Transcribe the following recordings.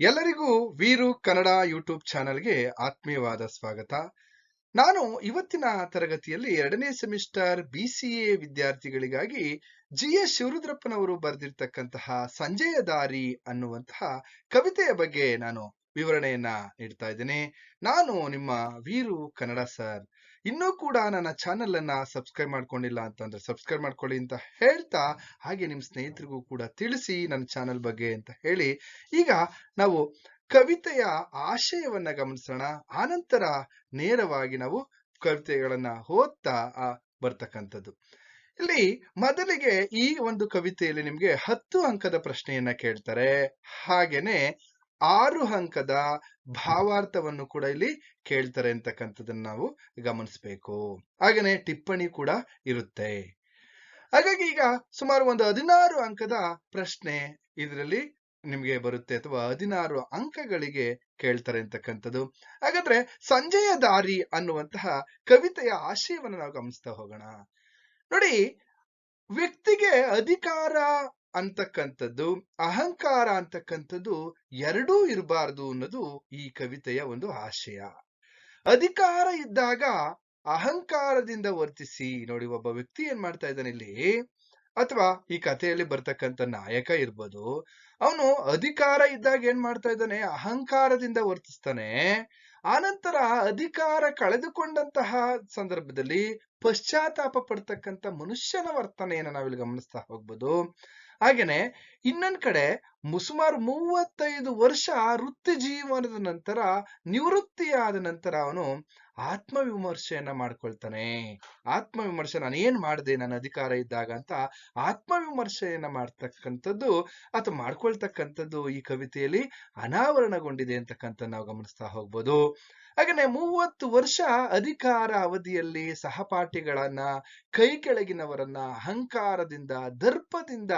ಎಲ್ಲರಿಗೂ ವೀರು ಕನ್ನಡ ಯೂಟ್ಯೂಬ್ ಚಾನೆಲ್ಗೆ ಆತ್ಮೀಯವಾದ ಸ್ವಾಗತ. ನಾನು ಇವತ್ತಿನ ತರಗತಿಯಲ್ಲಿ ಎರಡನೇ ಸೆಮಿಸ್ಟರ್ ಬಿಸಿಎ ವಿದ್ಯಾರ್ಥಿಗಳಿಗಾಗಿ ಜಿ ಎಸ್ ಶಿವರುದ್ರಪ್ಪನವರು ಬರೆದಿರ್ತಕ್ಕಂತಹ ಸಂಜೆಯ ದಾರಿ ಅನ್ನುವಂತಹ ಕವಿತೆಯ ಬಗ್ಗೆ ನಾನು ವಿವರಣೆಯನ್ನ ನೀಡ್ತಾ ಇದ್ದೇನೆ. ನಾನು ನಿಮ್ಮ ವೀರು ಕನ್ನಡ ಸರ್. ಇನ್ನೂ ಕೂಡ ನನ್ನ ಚಾನೆಲ್ ಅನ್ನ ಸಬ್ಸ್ಕ್ರೈಬ್ ಮಾಡ್ಕೊಂಡಿಲ್ಲ ಅಂತಂದ್ರೆ ಸಬ್ಸ್ಕ್ರೈಬ್ ಮಾಡ್ಕೊಳ್ಳಿ ಅಂತ ಹೇಳ್ತಾ, ಹಾಗೆ ನಿಮ್ಮ ಸ್ನೇಹಿತರಿಗೂ ಕೂಡ ತಿಳಿಸಿ ನನ್ನ ಚಾನೆಲ್ ಬಗ್ಗೆ ಅಂತ ಹೇಳಿ. ಈಗ ನಾವು ಕವಿತೆಯ ಆಶಯವನ್ನ ಗಮನಿಸೋಣ. ಆನಂತರ ನೇರವಾಗಿ ನಾವು ಕವಿತೆಗಳನ್ನ ಓದ್ತಾ ಬರ್ತಕ್ಕಂಥದ್ದು. ಇಲ್ಲಿ ಮೊದಲಿಗೆ ಈ ಒಂದು ಕವಿತೆಯಲ್ಲಿ ನಿಮ್ಗೆ ಹತ್ತು ಅಂಕದ ಪ್ರಶ್ನೆಯನ್ನ ಕೇಳ್ತಾರೆ. ಹಾಗೇನೆ ಆರು ಅಂಕದ ಭಾವಾರ್ಥವನ್ನು ಕೂಡ ಇಲ್ಲಿ ಕೇಳ್ತಾರೆ ಅಂತಕ್ಕಂಥದ್ದನ್ನ ನಾವು ಗಮನಿಸಬೇಕು. ಹಾಗೇನೆ ಟಿಪ್ಪಣಿ ಕೂಡ ಇರುತ್ತೆ. ಹಾಗಾಗಿ ಈಗ ಸುಮಾರು ಒಂದು ಹದಿನಾರು ಅಂಕದ ಪ್ರಶ್ನೆ ಇದರಲ್ಲಿ ನಿಮ್ಗೆ ಬರುತ್ತೆ ಅಥವಾ ಹದಿನಾರು ಅಂಕಗಳಿಗೆ ಕೇಳ್ತಾರೆ ಅಂತಕ್ಕಂಥದ್ದು. ಹಾಗಾದ್ರೆ ಸಂಜೆಯ ದಾರಿ ಅನ್ನುವಂತಹ ಕವಿತೆಯ ಆಶಯವನ್ನು ನಾವು ಗಮನಿಸ್ತಾ ಹೋಗೋಣ. ನೋಡಿ, ವ್ಯಕ್ತಿಗೆ ಅಧಿಕಾರ ಅಂತಕ್ಕಂಥದ್ದು, ಅಹಂಕಾರ ಅಂತಕ್ಕಂಥದ್ದು ಎರಡೂ ಇರಬಾರ್ದು ಅನ್ನೋದು ಈ ಕವಿತೆಯ ಒಂದು ಆಶಯ. ಅಧಿಕಾರ ಇದ್ದಾಗ ಅಹಂಕಾರದಿಂದ ವರ್ತಿಸಿ, ನೋಡಿ ಒಬ್ಬ ವ್ಯಕ್ತಿ ಏನ್ ಮಾಡ್ತಾ ಇದ್ದಾನೆ ಇಲ್ಲಿ, ಅಥವಾ ಈ ಕಥೆಯಲ್ಲಿ ಬರ್ತಕ್ಕಂಥ ನಾಯಕ ಇರ್ಬೋದು, ಅವನು ಅಧಿಕಾರ ಇದ್ದಾಗ ಏನ್ ಮಾಡ್ತಾ ಇದ್ದಾನೆ, ಅಹಂಕಾರದಿಂದ ವರ್ತಿಸ್ತಾನೆ. ಆನಂತರ ಅಧಿಕಾರ ಕಳೆದುಕೊಂಡಂತಹ ಸಂದರ್ಭದಲ್ಲಿ ಪಶ್ಚಾತ್ತಾಪ ಪಡ್ತಕ್ಕಂಥ ಮನುಷ್ಯನ ವರ್ತನೆಯನ್ನು ನಾವಿಲ್ಲಿ ಗಮನಿಸ್ತಾ ಹೋಗ್ಬೋದು. ಹಾಗೇನೆ ಇನ್ನೊಂದ್ ಕಡೆ ಸುಮಾರು ಮೂವತ್ತೈದು ವರ್ಷ ವೃತ್ತಿ ಜೀವನದ ನಂತರ ನಿವೃತ್ತಿಯಾದ ನಂತರ ಅವನು ಆತ್ಮವಿಮರ್ಶೆಯನ್ನ ಮಾಡ್ಕೊಳ್ತಾನೆ. ಆತ್ಮವಿಮರ್ಶೆ ನಾನು ಏನ್ ಮಾಡಿದೆ ನನ್ನ ಅಧಿಕಾರ ಇದ್ದಾಗ ಅಂತ ಆತ್ಮವಿಮರ್ಶೆಯನ್ನ ಮಾಡ್ತಕ್ಕಂಥದ್ದು ಅಥವಾ ಮಾಡ್ಕೊಳ್ತಕ್ಕಂಥದ್ದು ಈ ಕವಿತೆಯಲ್ಲಿ ಅನಾವರಣಗೊಂಡಿದೆ ಅಂತಕ್ಕಂಥ ನಾವು ಗಮನಿಸ್ತಾ ಹೋಗ್ಬೋದು. ಹಾಗೇನೆ ಮೂವತ್ತು ವರ್ಷ ಅಧಿಕಾರ ಅವಧಿಯಲ್ಲಿ ಸಹಪಾಠಿಗಳನ್ನ, ಕೈ ಕೆಳಗಿನವರನ್ನ, ಅಹಂಕಾರದಿಂದ, ದರ್ಪದಿಂದ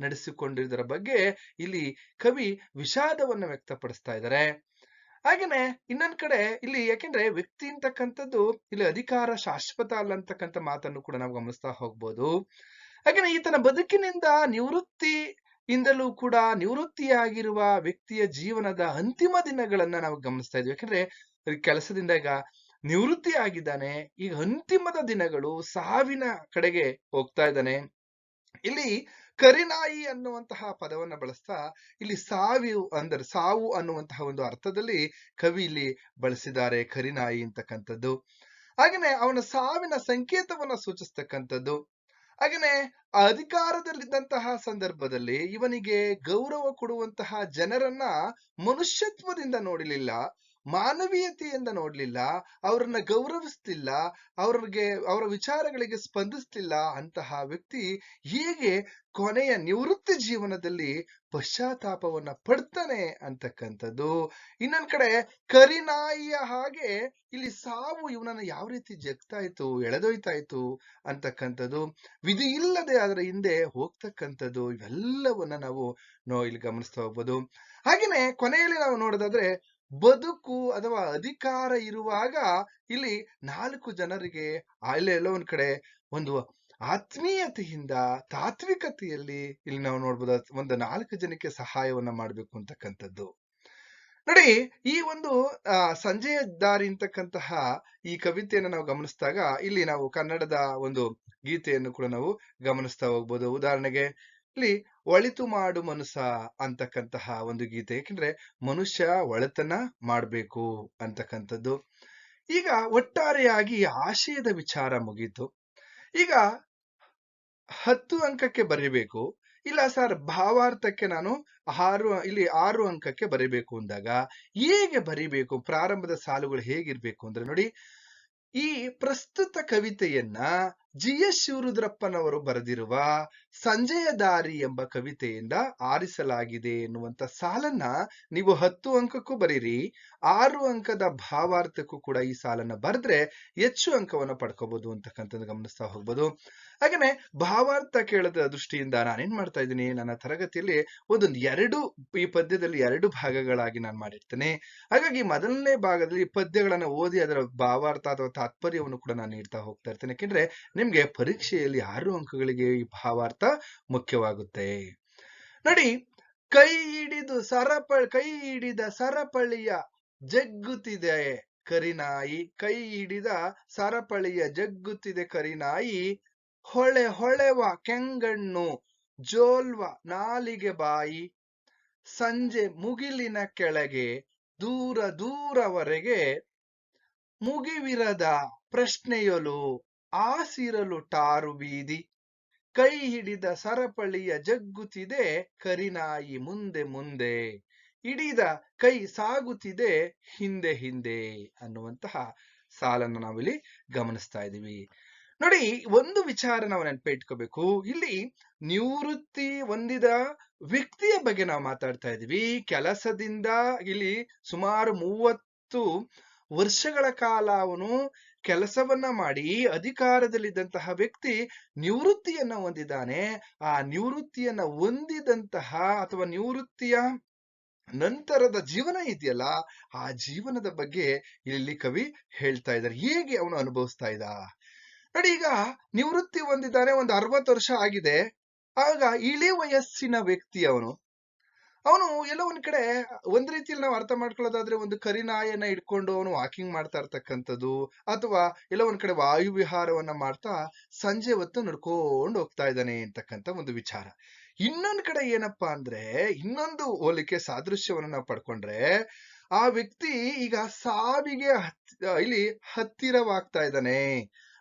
ನಡೆಸಿಕೊಂಡಿರುವುದರ ಬಗ್ಗೆ ಇಲ್ಲಿ ಕವಿ ವಿಷಾದವನ್ನ ವ್ಯಕ್ತಪಡಿಸ್ತಾ ಇದ್ದಾರೆ. ಹಾಗೇನೆ ಇನ್ನೊಂದ್ ಕಡೆ ಇಲ್ಲಿ ಯಾಕೆಂದ್ರೆ ವ್ಯಕ್ತಿ ಅಂತಕ್ಕಂಥದ್ದು ಇಲ್ಲಿ ಅಧಿಕಾರ ಶಾಶ್ವತ ಅಲ್ಲ ಅಂತಕ್ಕಂಥ ಮಾತನ್ನು ಕೂಡ ನಾವು ಗಮನಿಸ್ತಾ ಹೋಗ್ಬೋದು. ಹಾಗೇನೆ ಈತನ ಬದುಕಿನಿಂದ ನಿವೃತ್ತಿ ಇಂದಲೂ ಕೂಡ ನಿವೃತ್ತಿಯಾಗಿರುವ ವ್ಯಕ್ತಿಯ ಜೀವನದ ಅಂತಿಮ ದಿನಗಳನ್ನ ನಾವು ಗಮನಿಸ್ತಾ ಇದ್ವಿ. ಯಾಕಂದ್ರೆ ಕೆಲಸದಿಂದ ಈಗ ನಿವೃತ್ತಿ ಆಗಿದ್ದಾನೆ ಈಗ ಅಂತಿಮದ ದಿನಗಳು ಸಾವಿನ ಕಡೆಗೆ ಹೋಗ್ತಾ ಇದ್ದಾನೆ. ಇಲ್ಲಿ ಕರಿನಾಯಿ ಅನ್ನುವಂತಹ ಪದವನ್ನ ಬಳಸ್ತಾ, ಇಲ್ಲಿ ಸಾವಿ ಅಂದರೆ ಸಾವು ಅನ್ನುವಂತಹ ಒಂದು ಅರ್ಥದಲ್ಲಿ ಕವಿ ಇಲ್ಲಿ ಬಳಸಿದ್ದಾರೆ, ಕರಿನಾಯಿ ಅಂತಕ್ಕಂಥದ್ದು. ಹಾಗೇನೆ ಅವನ ಸಾವಿನ ಸಂಕೇತವನ್ನ ಸೂಚಿಸ್ತಕ್ಕಂಥದ್ದು. ಹಾಗೇನೆ ಆ ಅಧಿಕಾರದಲ್ಲಿದ್ದಂತಹ ಸಂದರ್ಭದಲ್ಲಿ ಇವನಿಗೆ ಗೌರವ ಕೊಡುವಂತಹ ಜನರನ್ನ ಮನುಷ್ಯತ್ವದಿಂದ ನೋಡಲಿಲ್ಲ. ಮಾನವೀಯತೆಯಿಂದ ನೋಡ್ಲಿಲ್ಲ, ಅವರನ್ನ ಗೌರವಿಸ್ತಿಲ್ಲ, ಅವ್ರಿಗೆ, ಅವರ ವಿಚಾರಗಳಿಗೆ ಸ್ಪಂದಿಸ್ತಿಲ್ಲ ಅಂತಹ ವ್ಯಕ್ತಿ ಹೇಗೆ ಕೊನೆಯ ನಿವೃತ್ತಿ ಜೀವನದಲ್ಲಿ ಪಶ್ಚಾತ್ತಾಪವನ್ನ ಪಡ್ತಾನೆ ಅಂತಕ್ಕಂಥದ್ದು. ಇನ್ನೊಂದ್ ಕಡೆ ಕರಿನಾಯಿಯ ಹಾಗೆ ಇಲ್ಲಿ ಸಾವು ಇವನನ್ನ ಯಾವ ರೀತಿ ಜಗ್ತಾ ಇತ್ತು ಎಳೆದೊಯ್ತಾ ಅಂತಕ್ಕಂಥದ್ದು. ವಿಧಿ ಇಲ್ಲದೆ ಅದರ ಹಿಂದೆ ಹೋಗ್ತಕ್ಕಂಥದ್ದು, ಇವೆಲ್ಲವನ್ನ ನಾವು ನೋ, ಇಲ್ಲಿ ಗಮನಿಸ್ತಾ ಹೋಗ್ಬೋದು. ಹಾಗೇನೆ ಕೊನೆಯಲ್ಲಿ ನಾವು ನೋಡೋದಾದ್ರೆ ಬದುಕು ಅಥವಾ ಅಧಿಕಾರ ಇರುವಾಗ ಇಲ್ಲಿ ನಾಲ್ಕು ಜನರಿಗೆ ಅಲ್ಲಿ ಎಲ್ಲೋ ಒಂದ್ ಕಡೆ ಒಂದು ಆತ್ಮೀಯತೆಯಿಂದ ತಾತ್ವಿಕತೆಯಲ್ಲಿ ಇಲ್ಲಿ ನಾವು ನೋಡ್ಬೋದು ಒಂದು ನಾಲ್ಕು ಜನಕ್ಕೆ ಸಹಾಯವನ್ನ ಮಾಡ್ಬೇಕು ಅಂತಕ್ಕಂಥದ್ದು. ನೋಡಿ, ಈ ಒಂದು ಸಂಜೆಯ ದಾರಿ ಅಂತಕ್ಕಂತಹ ಈ ಕವಿತೆಯನ್ನು ನಾವು ಗಮನಿಸಿದಾಗ ಇಲ್ಲಿ ನಾವು ಕನ್ನಡದ ಒಂದು ಗೀತೆಯನ್ನು ಕೂಡ ನಾವು ಗಮನಿಸ್ತಾ ಹೋಗ್ಬೋದು. ಉದಾಹರಣೆಗೆ ಇಲ್ಲಿ ಒಳಿತು ಮಾಡು ಮನುಸ ಅಂತಕ್ಕಂತಹ ಒಂದು ಗೀತೆ. ಯಾಕೆಂದ್ರೆ ಮನುಷ್ಯ ಒಳತನ ಮಾಡಬೇಕು ಅಂತಕ್ಕಂಥದ್ದು. ಈಗ ಒಟ್ಟಾರೆಯಾಗಿ ಆಶಯದ ವಿಚಾರ ಮುಗೀತು. ಈಗ ಹತ್ತು ಅಂಕಕ್ಕೆ ಬರೀಬೇಕು. ಇಲ್ಲ ಸರ್, ಭಾವಾರ್ಥಕ್ಕೆ ನಾನು ಆರು, ಇಲ್ಲಿ ಆರು ಅಂಕಕ್ಕೆ ಬರೀಬೇಕು ಅಂದಾಗ ಹೇಗೆ ಬರಿಬೇಕು? ಪ್ರಾರಂಭದ ಸಾಲುಗಳು ಹೇಗಿರ್ಬೇಕು ಅಂದ್ರೆ ನೋಡಿ, ಈ ಪ್ರಸ್ತುತ ಕವಿತೆಯನ್ನ ಜಿ ಎಸ್ ಶಿವರುದ್ರಪ್ಪನವರು ಬರೆದಿರುವ ಸಂಜೆಯ ದಾರಿ ಎಂಬ ಕವಿತೆಯಿಂದ ಆರಿಸಲಾಗಿದೆ ಎನ್ನುವಂತ ಸಾಲನ್ನ ನೀವು ಹತ್ತು ಅಂಕಕ್ಕೂ ಬರೀರಿ, ಆರು ಅಂಕದ ಭಾವಾರ್ಥಕ್ಕೂ ಕೂಡ ಈ ಸಾಲನ್ನ ಬರೆದ್ರೆ ಹೆಚ್ಚು ಅಂಕವನ್ನ ಪಡ್ಕೋಬಹುದು ಅಂತಕ್ಕಂಥದ್ದು ಗಮನಿಸ್ತಾ ಹೋಗ್ಬೋದು. ಹಾಗೇನೆ ಭಾವಾರ್ಥ ಕೇಳದ ದೃಷ್ಟಿಯಿಂದ ನಾನೇನ್ ಮಾಡ್ತಾ ಇದ್ದೀನಿ, ನನ್ನ ತರಗತಿಯಲ್ಲಿ ಒಂದೊಂದು ಎರಡು ಈ ಪದ್ಯದಲ್ಲಿ ಎರಡು ಭಾಗಗಳಾಗಿ ನಾನು ಮಾಡಿರ್ತೇನೆ. ಹಾಗಾಗಿ ಮೊದಲನೇ ಭಾಗದಲ್ಲಿ ಪದ್ಯಗಳನ್ನು ಪದ್ಯಗಳನ್ನ ಓದಿ ಅದರ ಭಾವಾರ್ಥ ಅಥವಾ ತಾತ್ಪರ್ಯವನ್ನು ಕೂಡ ನಾನು ನೀಡ್ತಾ ಹೋಗ್ತಾ ಇರ್ತೇನೆ. ಯಾಕೆಂದ್ರೆ ನಿಮ್ಗೆ ಪರೀಕ್ಷೆಯಲ್ಲಿ ಆರು ಅಂಕಗಳಿಗೆ ಈ ಭಾವಾರ್ಥ ಮುಖ್ಯವಾಗುತ್ತೆ. ನೋಡಿ, ಕೈ ಹಿಡಿದು ಸರಪ ಕೈ ಹಿಡಿದ ಸರಪಳಿಯ ಜಗ್ಗುತ್ತಿದೆ ಕರಿನಾಯಿ. ಕೈ ಹಿಡಿದ ಸರಪಳಿಯ ಜಗ್ಗುತ್ತಿದೆ ಕರಿನಾಯಿ. ಹೊಳೆ ಹೊಳೆವ ಕೆಂಗಣ್ಣು, ಜೋಲ್ವ ನಾಲಿಗೆ ಬಾಯಿ. ಸಂಜೆ ಮುಗಿಲಿನ ಕೆಳಗೆ, ದೂರ ದೂರವರೆಗೆ ಮುಗಿವಿರದ ಪ್ರಶ್ನೆಯೊಲು ಆಸಿರಲು ಟಾರು ಬೀದಿ, ಕೈ ಹಿಡಿದ ಸರಪಳಿಯ ಜಗ್ಗುತ್ತಿದೆ ಕರಿನಾಯಿ ಮುಂದೆ ಮುಂದೆ, ಹಿಡಿದ ಕೈ ಸಾಗುತ್ತಿದೆ ಹಿಂದೆ ಹಿಂದೆ ಅನ್ನುವಂತಹ ಸಾಲನ್ನು ನಾವಿಲ್ಲಿ ಗಮನಿಸ್ತಾ ಇದ್ದೀವಿ. ನೋಡಿ, ಒಂದು ವಿಚಾರ ನಾವು ನೆನಪಿಟ್ಕೋಬೇಕು. ಇಲ್ಲಿ ನಿವೃತ್ತಿ ಹೊಂದಿದ ವ್ಯಕ್ತಿಯ ಬಗ್ಗೆ ನಾವು ಮಾತಾಡ್ತಾ ಇದ್ದೀವಿ. ಕೆಲಸದಿಂದ ಇಲ್ಲಿ ಸುಮಾರು ಮೂವತ್ತು ವರ್ಷಗಳ ಕಾಲ ಅವನು ಕೆಲಸವನ್ನ ಮಾಡಿ ಅಧಿಕಾರದಲ್ಲಿದ್ದಂತಹ ವ್ಯಕ್ತಿ ನಿವೃತ್ತಿಯನ್ನ ಹೊಂದಿದ್ದಾನೆ. ಆ ನಿವೃತ್ತಿಯನ್ನ ಹೊಂದಿದಂತಹ ಅಥವಾ ನಿವೃತ್ತಿಯ ನಂತರದ ಜೀವನ ಇದೆಯಲ್ಲ, ಆ ಜೀವನದ ಬಗ್ಗೆ ಇಲ್ಲಿ ಕವಿ ಹೇಳ್ತಾ ಇದ್ದಾರೆ. ಹೇಗೆ ಅವನು ಅನುಭವಿಸ್ತಾ ಇದ್ದ? ನೋಡಿ, ಈಗ ನಿವೃತ್ತಿ ಹೊಂದಿದ್ದಾನೆ, ಒಂದು ಅರವತ್ತು ವರ್ಷ ಆಗಿದೆ. ಆಗ ಇಳಿ ವಯಸ್ಸಿನ ವ್ಯಕ್ತಿ ಅವನು. ಅವನು ಎಲ್ಲೋ ಒಂದ್ ಕಡೆ ಒಂದ್ ರೀತಿಯಲ್ಲಿ ನಾವು ಅರ್ಥ ಮಾಡ್ಕೊಳ್ಳೋದಾದ್ರೆ ಒಂದು ಕರಿನಾಯನ್ನ ಇಟ್ಕೊಂಡು ಅವನು ವಾಕಿಂಗ್ ಮಾಡ್ತಾ ಇರ್ತಕ್ಕಂಥದ್ದು, ಅಥವಾ ಎಲ್ಲೋ ಒಂದ್ ಕಡೆ ವಾಯುವಿಹಾರವನ್ನ ಮಾಡ್ತಾ ಸಂಜೆ ಹೊತ್ತು ನಡ್ಕೊಂಡು ಹೋಗ್ತಾ ಇದ್ದಾನೆ ಅಂತಕ್ಕಂಥ ಒಂದು ವಿಚಾರ. ಇನ್ನೊಂದ್ ಕಡೆ ಏನಪ್ಪಾ ಅಂದ್ರೆ, ಇನ್ನೊಂದು ಹೋಲಿಕೆ ಸಾದೃಶ್ಯವನ್ನ ನಾವು ಪಡ್ಕೊಂಡ್ರೆ, ಆ ವ್ಯಕ್ತಿ ಈಗ ಸಾವಿಗೆ ಇಲ್ಲಿ ಹತ್ತಿರವಾಗ್ತಾ ಇದ್ದಾನೆ.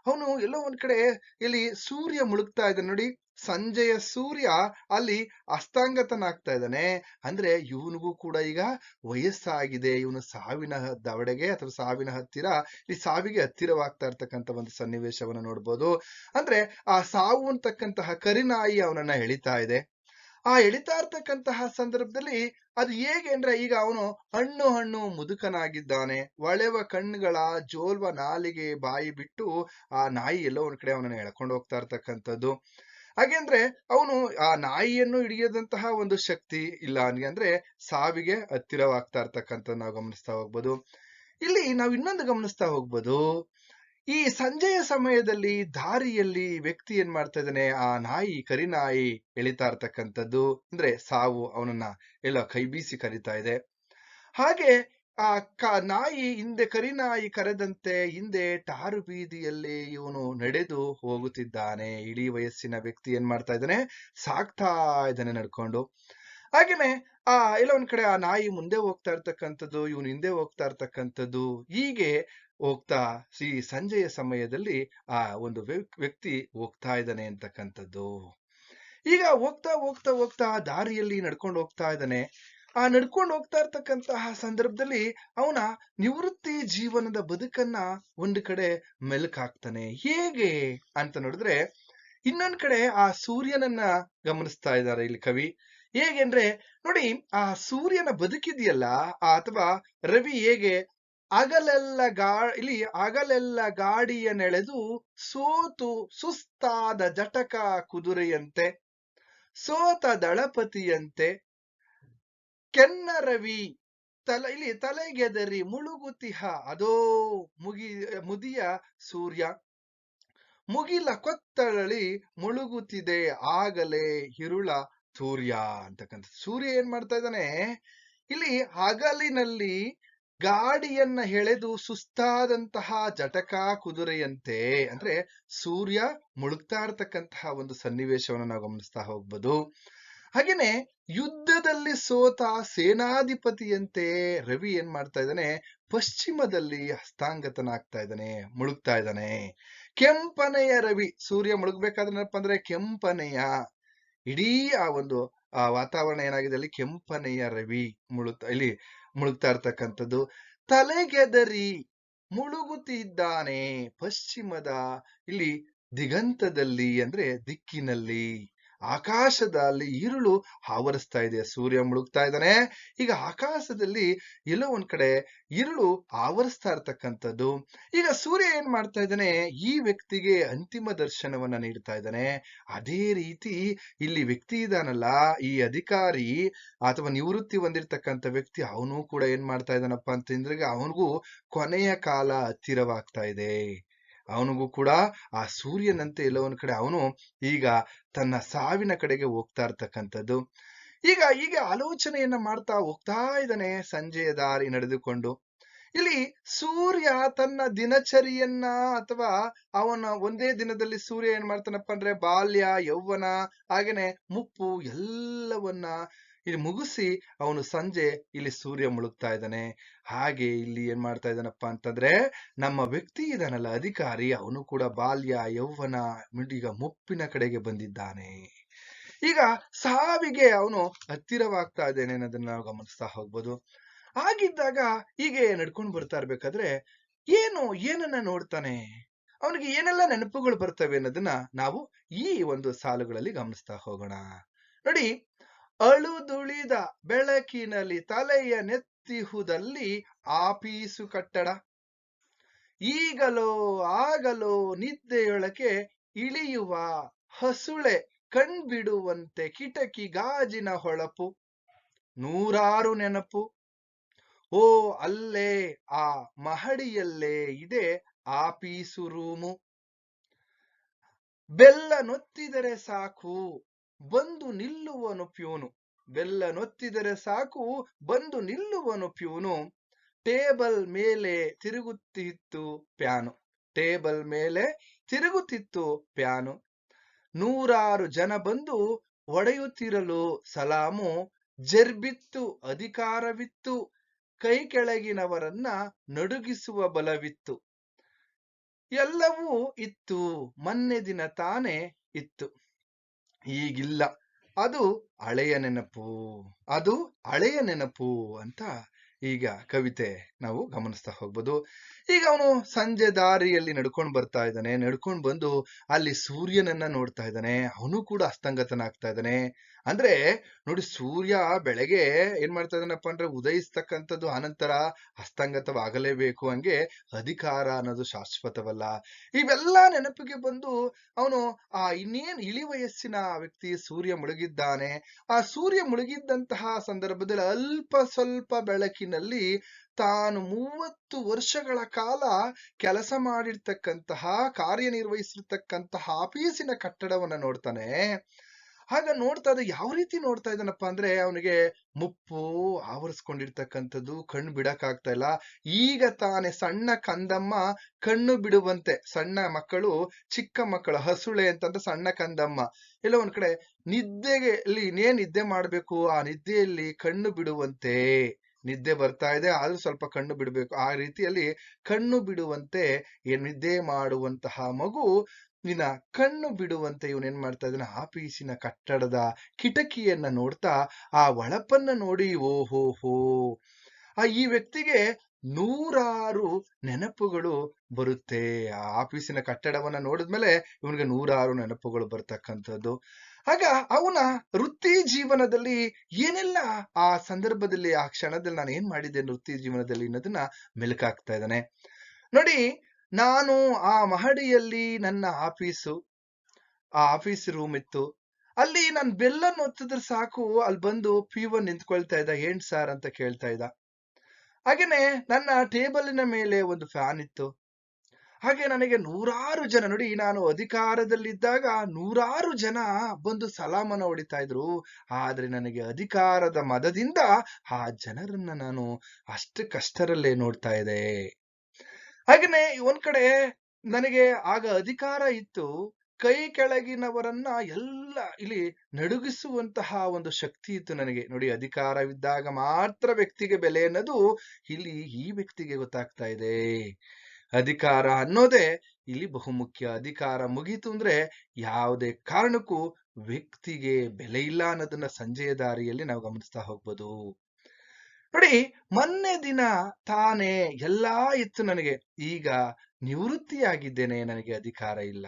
ಅವನು ಎಲ್ಲೋ ಒಂದ್ ಕಡೆ ಇಲ್ಲಿ ಸೂರ್ಯ ಮುಳುಗ್ತಾ ಇದ್ದಾನೆ. ನೋಡಿ ಸಂಜೆಯ ಸೂರ್ಯ ಅಲ್ಲಿ ಅಸ್ತಾಂಗತನಾಗ್ತಾ ಇದ್ದಾನೆ. ಅಂದ್ರೆ ಇವನಿಗೂ ಕೂಡ ಈಗ ವಯಸ್ಸಾಗಿದೆ. ಇವನು ಸಾವಿನ ದವಡೆಗೆ ಅಥವಾ ಸಾವಿನ ಹತ್ತಿರ, ಈ ಸಾವಿಗೆ ಹತ್ತಿರವಾಗ್ತಾ ಇರ್ತಕ್ಕಂಥ ಒಂದು ಸನ್ನಿವೇಶವನ್ನ ನೋಡ್ಬೋದು. ಅಂದ್ರೆ ಆ ಸಾವು ಅಂತಕ್ಕಂತಹ ಕರಿನಾಯಿ ಅವನನ್ನ ಎಳಿತಾ ಇದೆ. ಆ ಎಳಿತಾ ಇರ್ತಕ್ಕಂತಹ ಸಂದರ್ಭದಲ್ಲಿ ಅದು ಹೇಗೆ ಅಂದ್ರೆ ಈಗ ಅವನು ಹಣ್ಣು ಹಣ್ಣು ಮುದುಕನಾಗಿದ್ದಾನೆ. ಒಳೆವ ಕಣ್ಣುಗಳ, ಜೋಲ್ವ ನಾಲಿಗೆ, ಬಾಯಿ ಬಿಟ್ಟು ಆ ನಾಯಿ ಎಲ್ಲೋ ಒಂದ್ ಕಡೆ ಅವನನ್ನ ಎಳ್ಕೊಂಡು ಹೋಗ್ತಾ ಇರ್ತಕ್ಕಂಥದ್ದು. ಹಾಗೆಂದ್ರೆ ಅವನು ಆ ನಾಯಿಯನ್ನು ಹಿಡಿಯದಂತಹ ಒಂದು ಶಕ್ತಿ ಇಲ್ಲ ಅವನಿಗೆ ಅಂದ್ರೆ ಸಾವಿಗೆ ಹತ್ತಿರವಾಗ್ತಾ ಇರ್ತಕ್ಕಂಥ ನಾವು ಗಮನಿಸ್ತಾ ಹೋಗ್ಬೋದು. ಇಲ್ಲಿ ನಾವು ಇನ್ನೊಂದು ಗಮನಿಸ್ತಾ ಹೋಗ್ಬೋದು. ಈ ಸಂಜೆಯ ಸಮಯದಲ್ಲಿ ದಾರಿಯಲ್ಲಿ ವ್ಯಕ್ತಿ ಏನ್ ಮಾಡ್ತಾ ಇದ್ದಾನೆ? ಆ ನಾಯಿ ಕರಿನಾಯಿ ಎಳಿತಾ ಇರ್ತಕ್ಕಂಥದ್ದು. ಅಂದ್ರೆ ಸಾವು ಅವನನ್ನ ಎಲ್ಲ ಕೈ ಬೀಸಿ ಕರಿತಾ ಇದೆ. ಹಾಗೆ ಆ ಕ ನಾಯಿ ಹಿಂದೆ ಕರಿನಾಯಿ ಕರೆದಂತೆ ಹಿಂದೆ ಟಾರು ಬೀದಿಯಲ್ಲಿ ಇವನು ನಡೆದು ಹೋಗುತ್ತಿದ್ದಾನೆ. ಇಡೀ ವಯಸ್ಸಿನ ವ್ಯಕ್ತಿ ಏನ್ ಮಾಡ್ತಾ ಇದ್ದಾನೆ? ಸಾಕ್ತಾ ಇದ್ದಾನೆ ನಡ್ಕೊಂಡು. ಹಾಗೇನೆ ಆ ಎಲ್ಲ ಒಂದ್ ಕಡೆ ಆ ನಾಯಿ ಮುಂದೆ ಹೋಗ್ತಾ ಇರ್ತಕ್ಕಂಥದ್ದು, ಇವನು ಹಿಂದೆ ಹೋಗ್ತಾ ಇರ್ತಕ್ಕಂಥದ್ದು ಹೀಗೆ ಹೋಗ್ತಾ ಈ ಸಂಜೆಯ ಸಮಯದಲ್ಲಿ ಆ ಒಂದು ವ್ಯಕ್ತಿ ಹೋಗ್ತಾ ಇದ್ದಾನೆ ಅಂತಕ್ಕಂಥದ್ದು. ಈಗ ಹೋಗ್ತಾ ಹೋಗ್ತಾ ಹೋಗ್ತಾ ದಾರಿಯಲ್ಲಿ ನಡ್ಕೊಂಡು ಹೋಗ್ತಾ ಇದ್ದಾನೆ. ಆ ನಡ್ಕೊಂಡು ಹೋಗ್ತಾ ಇರ್ತಕ್ಕಂತಹ ಸಂದರ್ಭದಲ್ಲಿ ಅವನ ನಿವೃತ್ತಿ ಜೀವನದ ಬದುಕನ್ನ ಒಂದು ಕಡೆ ಮೆಲುಕಾಗ್ತಾನೆ. ಹೇಗೆ ಅಂತ ನೋಡಿದ್ರೆ, ಇನ್ನೊಂದ್ ಕಡೆ ಆ ಸೂರ್ಯನನ್ನ ಗಮನಿಸ್ತಾ ಇದ್ದಾರೆ ಇಲ್ಲಿ ಕವಿ. ಹೇಗೆಂದ್ರೆ ನೋಡಿ, ಆ ಸೂರ್ಯನ ಬದುಕಿದೆಯಲ್ಲ, ಅಥವಾ ರವಿ ಹೇಗೆ ಅಗಲೆಲ್ಲ ಗಾ, ಇಲ್ಲಿ ಅಗಲೆಲ್ಲ ಗಾಡಿಯ ನೆಳೆದು ಸೋತು ಸುಸ್ತಾದ ಜಟಕ ಕುದುರೆಯಂತೆ, ಸೋತ ದಳಪತಿಯಂತೆ ಕೆನ್ನ ರವಿ ತಲ, ಇಲ್ಲಿ ತಲೆಗೆದರಿ ಮುಳುಗುತಿಹ, ಅದೋ ಮುಗಿ, ಮುದಿಯ ಸೂರ್ಯ. ಮುಗಿಲ ಕೊತ್ತಳಲಿ ಮುಳುಗುತ್ತಿದೆ ಆಗಲೇ ಹಿರುಳ ಸೂರ್ಯ ಅಂತಕ್ಕಂಥ, ಸೂರ್ಯ ಏನ್ ಮಾಡ್ತಾ ಇದ್ದಾನೆ? ಇಲ್ಲಿ ಹಗಲಿನಲ್ಲಿ ಗಾಡಿಯನ್ನ ಎಳೆದು ಸುಸ್ತಾದಂತಹ ಜಟಕ ಕುದುರೆಯಂತೆ, ಅಂದ್ರೆ ಸೂರ್ಯ ಮುಳುಗ್ತಾ ಇರ್ತಕ್ಕಂತಹ ಒಂದು ಸನ್ನಿವೇಶವನ್ನು ನಾವು ಗಮನಿಸ್ತಾ ಹೋಗ್ಬೋದು. ಹಾಗೇನೆ ಯುದ್ಧದಲ್ಲಿ ಸೋತ ಸೇನಾಧಿಪತಿಯಂತೆ ರವಿ ಏನ್ ಮಾಡ್ತಾ ಇದ್ದಾನೆ? ಪಶ್ಚಿಮದಲ್ಲಿ ಹಸ್ತಾಂಗತನಾಗ್ತಾ ಇದ್ದಾನೆ, ಮುಳುಗ್ತಾ ಇದ್ದಾನೆ. ಕೆಂಪನೆಯ ರವಿ, ಸೂರ್ಯ ಮುಳುಗ್ಬೇಕಾದ್ರಪ್ಪ ಅಂದ್ರೆ ಕೆಂಪನೆಯ, ಇಡೀ ಆ ಒಂದು, ಆ ವಾತಾವರಣ ಏನಾಗಿದೆ ಅಲ್ಲಿ? ಕೆಂಪನೆಯ ರವಿ ಮುಳುಗ್ತಾ, ಇಲ್ಲಿ ಮುಳುಗ್ತಾ ಇರ್ತಕ್ಕಂಥದ್ದು. ತಲೆಗೆದರಿ, ಮುಳುಗುತ್ತಿದ್ದಾನೆ ಪಶ್ಚಿಮದ, ಇಲ್ಲಿ ದಿಗಂತದಲ್ಲಿ ಅಂದ್ರೆ ದಿಕ್ಕಿನಲ್ಲಿ. ಆಕಾಶದಲ್ಲಿ ഇരുಳು ಆವರಿಸ್ತಾ ಇದೆ. ಸೂರ್ಯ ಮುಳುಗ್ತಾ ಇದ್ದಾನೆ. ಈಗ ಆಕಾಶದಲ್ಲಿ ಎಲ್ಲೋ ಒಂದ್ ಕಡೆ ഇരുಳು ಆವರಿಸ್ತಾ ಇರ್ತಕ್ಕಂಥದ್ದು. ಈಗ ಸೂರ್ಯ ಏನ್ ಮಾಡ್ತಾ ಇದ್ದಾನೆ? ಈ ವ್ಯಕ್ತಿಗೆ ಅಂತಿಮ ದರ್ಶನವನ್ನ ನೀಡ್ತಾ ಇದ್ದಾನೆ. ಅದೇ ರೀತಿ ಇಲ್ಲಿ ವ್ಯಕ್ತಿ ಇದಾನಲ್ಲ ಈ ಅಧಿಕಾರಿ ಅಥವಾ ನಿವೃತ್ತಿ ಹೊಂದಿರ್ತಕ್ಕಂಥ ವ್ಯಕ್ತಿ, ಅವನು ಕೂಡ ಏನ್ ಮಾಡ್ತಾ ಇದ್ದಾನಪ್ಪ ಅಂತಂದ್ರೆ ಅವನಿಗೂ ಕೊನೆಯ ಕಾಲ ಹತ್ತಿರವಾಗ್ತಾ ಇದೆ. ಅವನಿಗೂ ಕೂಡ ಆ ಸೂರ್ಯನಂತೆ ಎಲ್ಲೋ ಒಂದ್ ಕಡೆ ಅವನು ಈಗ ತನ್ನ ಸಾವಿನ ಕಡೆಗೆ ಹೋಗ್ತಾ ಇರ್ತಕ್ಕಂಥದ್ದು. ಈಗ ಹೀಗೆ ಆಲೋಚನೆಯನ್ನ ಮಾಡ್ತಾ ಹೋಗ್ತಾ ಇದ್ದಾನೆ ಸಂಜೆಯ ದಾರಿ ನಡೆದುಕೊಂಡು. ಇಲ್ಲಿ ಸೂರ್ಯ ತನ್ನ ದಿನಚರಿಯನ್ನ ಅಥವಾ ಅವನ ಒಂದೇ ದಿನದಲ್ಲಿ ಸೂರ್ಯ ಏನ್ ಮಾಡ್ತಾನಪ್ಪ ಅಂದ್ರೆ ಬಾಲ್ಯ, ಯೌವನ, ಹಾಗೇನೆ ಮುಪ್ಪು ಎಲ್ಲವನ್ನ ಇಲ್ಲಿ ಮುಗಿಸಿ ಅವನು ಸಂಜೆ ಇಲ್ಲಿ ಸೂರ್ಯ ಮುಳುಗ್ತಾ ಇದ್ದಾನೆ. ಹಾಗೆ ಇಲ್ಲಿ ಏನ್ ಮಾಡ್ತಾ ಇದ್ದಾನಪ್ಪ ಅಂತಂದ್ರೆ ನಮ್ಮ ವ್ಯಕ್ತಿ ಇದಾನಲ್ಲ, ಅಧಿಕಾರಿ. ಅವನು ಕೂಡ ಬಾಲ್ಯ ಯೌವನ ಈಗ ಮುಪ್ಪಿನ ಕಡೆಗೆ ಬಂದಿದ್ದಾನೆ. ಈಗ ಸಾವಿಗೆ ಅವನು ಹತ್ತಿರವಾಗ್ತಾ ಇದ್ದೇನೆ ಅನ್ನೋದನ್ನ ನಾವು ಗಮನಿಸ್ತಾ ಹೋಗ್ಬೋದು. ಆಗಿದ್ದಾಗ ಹೀಗೆ ನಡ್ಕೊಂಡು ಬರ್ತಾ ಇರ್ಬೇಕಾದ್ರೆ ಏನು, ಏನನ್ನ ನೋಡ್ತಾನೆ? ಅವನಿಗೆ ಏನೆಲ್ಲ ನೆನಪುಗಳು ಬರ್ತವೆ ಅನ್ನೋದನ್ನ ನಾವು ಈ ಒಂದು ಸಾಲುಗಳಲ್ಲಿ ಗಮನಿಸ್ತಾ ಹೋಗೋಣ. ನೋಡಿ ಅಳುದುಳಿದ ಬೆಳಕಿನಲ್ಲಿ ತಲೆಯ ನೆತ್ತಿಹುದಲ್ಲಿ ಆಪೀಸು ಕಟ್ಟಡ. ಈಗಲೋ ಆಗಲೋ ನಿದ್ದೆಯೊಳಗೆ ಇಳಿಯುವ ಹಸುಳೆ ಕಣ್ಬಿಡುವಂತೆ ಕಿಟಕಿ ಗಾಜಿನ ಹೊಳಪು. ನೂರಾರು ನೆನಪು. ಓ ಅಲ್ಲೇ, ಆ ಮಹಡಿಯಲ್ಲೇ ಇದೆ ಆಪೀಸು ರೂಮು. ಬೆಲ್ಲ ನೊತ್ತಿದರೆ ಸಾಕು. ಬಂದು ನಿಲ್ಲುವನು ಪ್ಯೂನು ಬೆಲ್ಲ ನೊತ್ತಿದರೆ ಸಾಕು, ಬಂದು ನಿಲ್ಲುವನು ಪ್ಯೂನು ಟೇಬಲ್ ಮೇಲೆ ತಿರುಗುತ್ತಿತ್ತು ಪ್ಯಾನು. ಟೇಬಲ್ ಮೇಲೆ ತಿರುಗುತ್ತಿತ್ತು ಪ್ಯಾನು. ನೂರಾರು ಜನ ಬಂದು ಒಡೆಯುತ್ತಿರಲು ಸಲಾಮು ಜರ್ಬಿತ್ತು, ಅಧಿಕಾರವಿತ್ತು. ಕೈ ಕೆಳಗಿನವರನ್ನ ನಡುಗಿಸುವ ಬಲವಿತ್ತು. ಎಲ್ಲವೂ ಇತ್ತು, ಮೊನ್ನೆ ದಿನ ತಾನೇ ಇತ್ತು. ಈಗಿಲ್ಲ ಅದು ಹಳೆಯ ನೆನಪು, ಅದು ಹಳೆಯ ನೆನಪು ಅಂತ ಈಗ ಕವಿತೆ ನಾವು ಗಮನಿಸ್ತಾ ಹೋಗ್ಬೋದು. ಈಗ ಅವನು ಸಂಜೆ ದಾರಿಯಲ್ಲಿ ನಡ್ಕೊಂಡು ಬರ್ತಾ ಇದ್ದಾನೆ. ನಡ್ಕೊಂಡು ಬಂದು ಅಲ್ಲಿ ಸೂರ್ಯನನ್ನ ನೋಡ್ತಾ ಇದ್ದಾನೆ. ಅವನು ಕೂಡ ಅಸ್ತಂಗತನಾಗ್ತಾ ಇದ್ದಾನೆ. ಅಂದ್ರೆ ನೋಡಿ ಸೂರ್ಯ ಬೆಳಗ್ಗೆ ಏನ್ ಮಾಡ್ತಾ ಇದ್ದಾನಪ್ಪ ಅಂದ್ರೆ ಉದಯಿಸ್ತಕ್ಕಂಥದ್ದು ಅನಂತರ ಹಸ್ತಂಗತವಾಗಲೇಬೇಕು ಹಂಗೆ ಅಧಿಕಾರ ಅನ್ನೋದು ಶಾಶ್ವತವಲ್ಲ. ಇವೆಲ್ಲ ನೆನಪಿಗೆ ಬಂದು ಅವನು ಆ ಇನ್ನೇನ್ ಇಳಿ ವಯಸ್ಸಿನ ವ್ಯಕ್ತಿ ಸೂರ್ಯ ಮುಳುಗಿದ್ದಾನೆ, ಆ ಸೂರ್ಯ ಮುಳುಗಿದ್ದಂತಹ ಸಂದರ್ಭದಲ್ಲಿ ಅಲ್ಪ ಸ್ವಲ್ಪ ಬೆಳಕಿನಲ್ಲಿ ತಾನು ಮೂವತ್ತು ವರ್ಷಗಳ ಕಾಲ ಕೆಲಸ ಮಾಡಿರ್ತಕ್ಕಂತಹ, ಕಾರ್ಯನಿರ್ವಹಿಸಿರ್ತಕ್ಕಂತಹ ಆಫೀಸಿನ ಕಟ್ಟಡವನ್ನ ನೋಡ್ತಾನೆ. ಆಗ ನೋಡ್ತಾ ಇದ್ದ. ಯಾವ ರೀತಿ ನೋಡ್ತಾ ಇದ್ದಾನಪ್ಪ ಅಂದ್ರೆ ಅವನಿಗೆ ಮುಪ್ಪು ಆವರಿಸ್ಕೊಂಡಿರ್ತಕ್ಕಂಥದ್ದು, ಕಣ್ಣು ಬಿಡಕ್ ಆಗ್ತಾ ಇಲ್ಲ. ಈಗ ತಾನೇ ಸಣ್ಣ ಕಂದಮ್ಮ ಕಣ್ಣು ಬಿಡುವಂತೆ. ಸಣ್ಣ ಮಕ್ಕಳು, ಚಿಕ್ಕ ಮಕ್ಕಳು, ಹಸುಳೆ ಅಂತಂದ್ರೆ ಸಣ್ಣ ಕಂದಮ್ಮ. ಎಲ್ಲ ಒಂದ್ ಕಡೆ ನಿದ್ದೆಗೆ ಇಲ್ಲಿ ಇನ್ನೇನ್ ನಿದ್ದೆ ಮಾಡ್ಬೇಕು? ಆ ನಿದ್ದೆಯಲ್ಲಿ ಕಣ್ಣು ಬಿಡುವಂತೆ. ನಿದ್ದೆ ಬರ್ತಾ ಇದೆ, ಆದ್ರೂ ಸ್ವಲ್ಪ ಕಣ್ಣು ಬಿಡಬೇಕು. ಆ ರೀತಿಯಲ್ಲಿ ಕಣ್ಣು ಬಿಡುವಂತೆ ನಿದ್ದೆ ಮಾಡುವಂತಹ ಮಗು ನಿನ್ನ ಕಣ್ಣು ಬಿಡುವಂತೆ ಇವನೇನ್ ಮಾಡ್ತಾ ಇದ್ದಾನೆ? ಆಫೀಸಿನ ಕಟ್ಟಡದ ಕಿಟಕಿಯನ್ನ ನೋಡ್ತಾ, ಆ ಒಳಪನ್ನ ನೋಡಿ ಓಹೋ ಹೋ ಆ ಈ ವ್ಯಕ್ತಿಗೆ ನೂರಾರು ನೆನಪುಗಳು ಬರುತ್ತೆ. ಆ ಆಫೀಸಿನ ಕಟ್ಟಡವನ್ನ ನೋಡಿದ್ಮೇಲೆ ಇವನಿಗೆ ನೂರಾರು ನೆನಪುಗಳು ಬರ್ತಕ್ಕಂಥದ್ದು. ಆಗ ಅವನ ವೃತ್ತಿ ಜೀವನದಲ್ಲಿ ಏನೆಲ್ಲ ಆ ಸಂದರ್ಭದಲ್ಲಿ, ಆ ಕ್ಷಣದಲ್ಲಿ ನಾನು ಏನ್ ಮಾಡಿದ್ದೆ ವೃತ್ತಿ ಜೀವನದಲ್ಲಿ ಅನ್ನೋದನ್ನ ಮೆಲುಕಾಗ್ತಾ ಇದ್ದಾನೆ. ನೋಡಿ ನಾನು ಆ ಮಹಡಿಯಲ್ಲಿ ನನ್ನ ಆಫೀಸು, ಆ ಆಫೀಸ್ ರೂಮ್ ಇತ್ತು. ಅಲ್ಲಿ ನಾನು ಬೆಲ್ಲನ್ನು ಒತ್ತಿದ್ರೆ ಸಾಕು, ಅಲ್ಲಿ ಬಂದು ಪಿ ಒನ್ ನಿಂತ್ಕೊಳ್ತಾ ಇದ್ದ, ಏನ್ ಸಾರ್? ಅಂತ ಕೇಳ್ತಾ ಇದ್ದ. ಹಾಗೇನೆ ನನ್ನ ಟೇಬಲಿನ ಮೇಲೆ ಒಂದು ಫ್ಯಾನ್ ಇತ್ತು. ಹಾಗೆ ನನಗೆ ನೂರಾರು ಜನ, ನೋಡಿ ನಾನು ಅಧಿಕಾರದಲ್ಲಿದ್ದಾಗ ನೂರಾರು ಜನ ಬಂದು ಸಲಾಮನ ಹೊಡಿತಾ ಇದ್ರು. ಆದ್ರೆ ನನಗೆ ಅಧಿಕಾರದ ಮದದಿಂದ ಆ ಜನರನ್ನ ನಾನು ಅಷ್ಟಕ್ಕಷ್ಟರಲ್ಲೇ ನೋಡ್ತಾ ಇದ್ದೆ. ಹಾಗೇನೆ ಒಂದ್ ಕಡೆ ನನಗೆ ಆಗ ಅಧಿಕಾರ ಇತ್ತು, ಕೈ ಕೆಳಗಿನವರನ್ನ ಎಲ್ಲ ಇಲ್ಲಿ ನಡುಗಿಸುವಂತಹ ಒಂದು ಶಕ್ತಿ ಇತ್ತು ನನಗೆ. ನೋಡಿ, ಅಧಿಕಾರವಿದ್ದಾಗ ಮಾತ್ರ ವ್ಯಕ್ತಿಗೆ ಬೆಲೆ ಅನ್ನೋದು ಇಲ್ಲಿ ಈ ವ್ಯಕ್ತಿಗೆ ಗೊತ್ತಾಗ್ತಾ ಇದೆ. ಅಧಿಕಾರ ಅನ್ನೋದೇ ಇಲ್ಲಿ ಬಹುಮುಖ್ಯ. ಅಧಿಕಾರ ಮುಗೀತು ಅಂದ್ರೆ ಯಾವುದೇ ಕಾರಣಕ್ಕೂ ವ್ಯಕ್ತಿಗೆ ಬೆಲೆ ಇಲ್ಲ ಅನ್ನೋದನ್ನ ಸಂಜೆಯ ದಾರಿಯಲ್ಲಿ ನಾವು ಗಮನಿಸ್ತಾ ಹೋಗ್ಬೋದು. ನೋಡಿ, ಮೊನ್ನೆ ದಿನ ತಾನೇ ಎಲ್ಲಾ ಇತ್ತು ನನಗೆ, ಈಗ ನಿವೃತ್ತಿಯಾಗಿದ್ದೇನೆ, ನನಗೆ ಅಧಿಕಾರ ಇಲ್ಲ.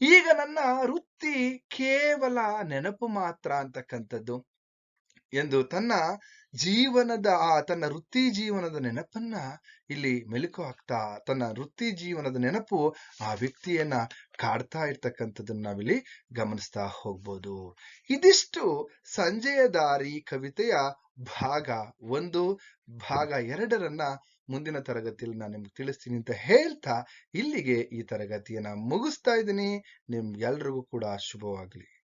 ಈಗ ನನ್ನ ವೃತ್ತಿ ಕೇವಲ ನೆನಪು ಮಾತ್ರ ಅಂತಕ್ಕಂಥದ್ದು ಎಂದು ತನ್ನ ಜೀವನದ ಆ ತನ್ನ ವೃತ್ತಿ ಜೀವನದ ನೆನಪನ್ನ ಇಲ್ಲಿ ಮೆಲುಕು ಹಾಕ್ತಾ, ತನ್ನ ವೃತ್ತಿ ಜೀವನದ ನೆನಪು ಆ ವ್ಯಕ್ತಿಯನ್ನ ಕಾಡ್ತಾ ಇರ್ತಕ್ಕಂಥದ್ದನ್ನ ನಾವಿಲ್ಲಿ ಗಮನಿಸ್ತಾ ಹೋಗ್ಬೋದು. ಇದಿಷ್ಟು ಸಂಜೆಯ ದಾರಿ ಕವಿತೆಯ ಭಾಗ ಒಂದು, ಭಾಗ ಎರಡರನ್ನ ಮುಂದಿನ ತರಗತಿಯಲ್ಲಿ ನಾನು ನಿಮ್ಗೆ ತಿಳಿಸ್ತೀನಿ ಅಂತ ಹೇಳ್ತಾ ಇಲ್ಲಿಗೆ ಈ ತರಗತಿಯನ್ನ ಮುಗಿಸ್ತಾ ಇದ್ದೀನಿ. ನಿಮ್ಗೆಲ್ರಿಗೂ ಕೂಡ ಶುಭವಾಗ್ಲಿ.